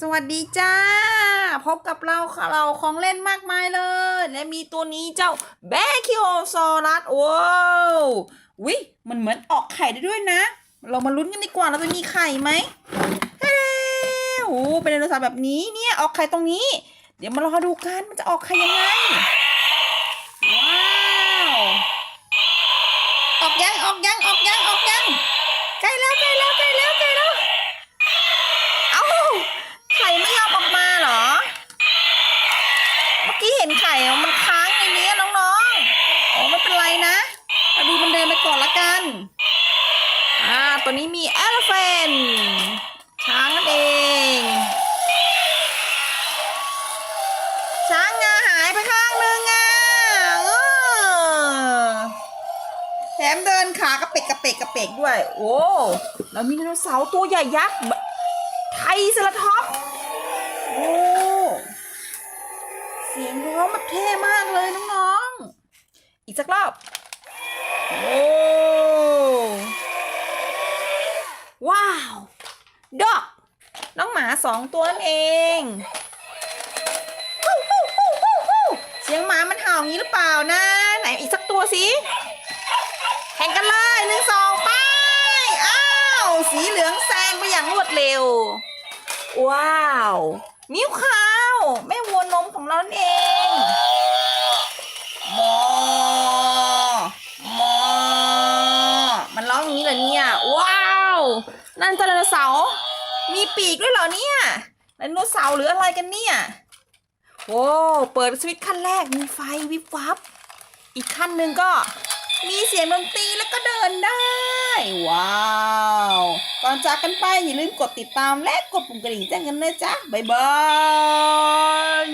สวัสดีจ้า พบกับเราค่ะเราของเล่นมากมายเลย และมีตัวนี้เจ้าแบคิโอซอรัสว้ววิมันเหมือนออกไข่ได้ด้วยนะ เรามาลุ้นกันดีกว่าเราจะมีไข่ไหมเฮ้โอ้เป็นไดโนเสาร์แบบนี้เนี่ยออกไข่ตรงนี้ เดี๋ยวมารอดูกันมันจะออกไข่ยังไงว้าวออกยังออกยังออกยังออกยังใกล้แล้วใกล้แล้วใกล้แล้วใกล้แล้ว มันค้างในนี้น้องๆโอ้ไม่เป็นไรนะเราดูมันเดินไปก่อนละกัน อ่า ตัวนี้มีแอลเฟนช้างนั่นเอง ช้างงาหายไปข้างหนึ่งอะแถมเดินขากระเปกกระเปกกระเปกด้วย โอ้แล้วมีไดโนเสาร์ตัวใหญ่ยักษ์ไทรเซราท็อปโอ้ สียงร้องมันเท่มากเลยน้องๆ อีกสักรอบ โอ้ว้าวดอกน้องหมาสองตัวนั่นเองฮู้ฮู้ฮู้ฮู้ฮู้เสียงหมามันเห่าอย่างนี้หรือเปล่านะ ไหนอีกสักตัวสิแข่งกันเลยหนึ่งสองไปอ้าวสีเหลืองแซงไปอย่างรวดเร็ว ว้าวมิ้วขาว แม่วัวนมของเรานั่นเอง นี้เหรอเนี่ย ว้าว นั่นไดโนเสาร์มีปีกด้วยเหรอเนี่ยไดโนเสาร์หรืออะไรกันเนี่ยโว้เปิดสวิตช์ขั้นแรกมีไฟวิบวับ อีกขั้นหนึ่งก็มีเสียงดนตรีแล้วก็เดินได้ ว้าว ก่อนจากกันไปอย่าลืมกดติดตามและกดปุ่มกระดิ่งแจ้งกันนะจ๊ะ บ๊ายบาย